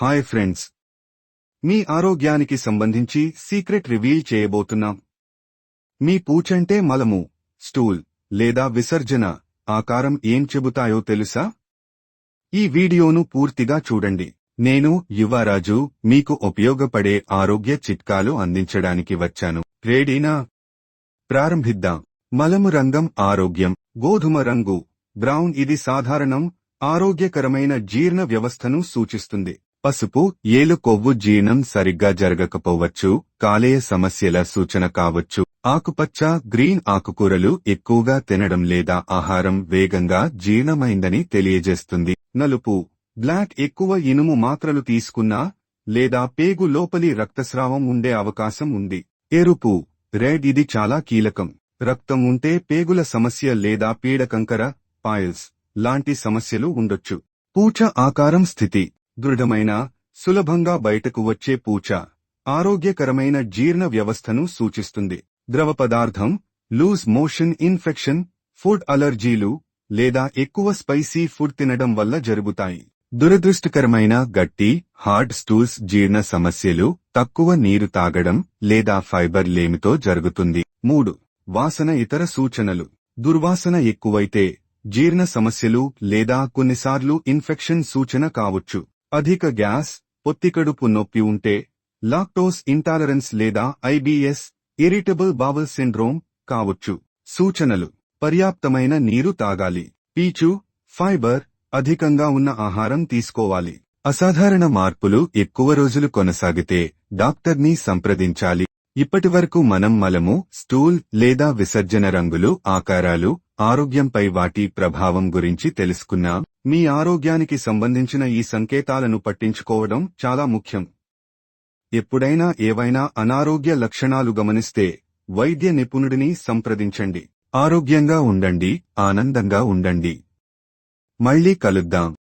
Hi friends. మీ ఆరోగ్యానికి సంబంధించి secret reveal చేయబోతున్నాం. మీ పూచంటే మలము స్టూల్ లేదా విసర్జన ఆకారం ఏం చెబుతాయో తెలుసా? ఈ వీడియోను పూర్తిగా చూడండి. నేను యువరాజు మీకు ఉపయోగపడే ఆరోగ్య చిట్కాలు అందించడానికి వచ్చాను. రెడీనా? ప్రారంభిద్దాం. మలము రంగం ఆరోగ్యం గోధుమ రంగు బ్రౌన్ ఇది సాధారణం ఆరోగ్యకరమైన జీర్ణ వ్యవస్థను సూచిస్తుంది. పసుపు ఏలు కొవ్వు జీర్ణం సరిగ్గా జరగకపోవచ్చు కాలేయ సమస్యల సూచన కావచ్చు. ఆకుపచ్చ గ్రీన్ ఆకుకూరలు ఎక్కువగా తినడం లేదా ఆహారం వేగంగా జీర్ణమైందని తెలియజేస్తుంది. నలుపు బ్లాక్ ఎక్కువ ఇనుము మాత్రలు తీసుకున్నా లేదా పేగు లోపలి రక్తస్రావం ఉండే అవకాశం ఉంది. ఎరుపు రెడ్ ఇది చాలా కీలకం. రక్తం ఉంటే పేగుల సమస్య లేదా పీడకంకర పాయిల్స్ లాంటి సమస్యలు ఉండొచ్చు. పూచ ఆకారం స్థితి. దృఢమైన సులభంగా బయటకు వచ్చే పూచ ఆరోగ్యకరమైన జీర్ణ వ్యవస్థను సూచిస్తుంది. ద్రవ పదార్థం లూజ్ మోషన్ ఇన్ఫెక్షన్ ఫుడ్ అలర్జీలు లేదా ఎక్కువ స్పైసీ ఫుడ్ తినడం వల్ల జరుగుతాయి. దురదృష్టకరమైన గట్టి హార్డ్ స్టూల్స్ జీర్ణ సమస్యలు తక్కువ నీరు తాగడం లేదా ఫైబర్ లేమితో జరుగుతుంది. మూడు వాసన ఇతర సూచనలు. దుర్వాసన ఎక్కువైతే జీర్ణ సమస్యలు లేదా కొన్నిసార్లు ఇన్ఫెక్షన్ సూచన కావచ్చు. అధిక గ్యాస్ పొత్తికడుపు నొప్పి ఉంటే లాక్టోస్ ఇంటాలరెన్స్ లేదా ఐబిఎస్ ఇరిటబుల్ బావల్ సిండ్రోమ్ కావచ్చు. సూచనలు. పర్యాప్తమైన నీరు తాగాలి. పీచు ఫైబర్ అధికంగా ఉన్న ఆహారం తీసుకోవాలి. అసాధారణ మార్పులు ఎక్కువ రోజులు కొనసాగితే డాక్టర్ని సంప్రదించాలి. ఇప్పటివరకు మనం మలము స్టూల్ లేదా విసర్జన రంగులు ఆకారాలు ఆరోగ్యంపై వాటి ప్రభావం గురించి తెలుసుకున్నాం. మీ ఆరోగ్యానికి సంబంధించిన ఈ సంకేతాలను పట్టించుకోవడం చాలా ముఖ్యం. ఎప్పుడైనా ఏవైనా అనారోగ్య లక్షణాలు గమనిస్తే వైద్య నిపుణుడిని సంప్రదించండి. ఆరోగ్యంగా ఉండండి ఆనందంగా ఉండండి. మళ్ళీ కలుద్దాం.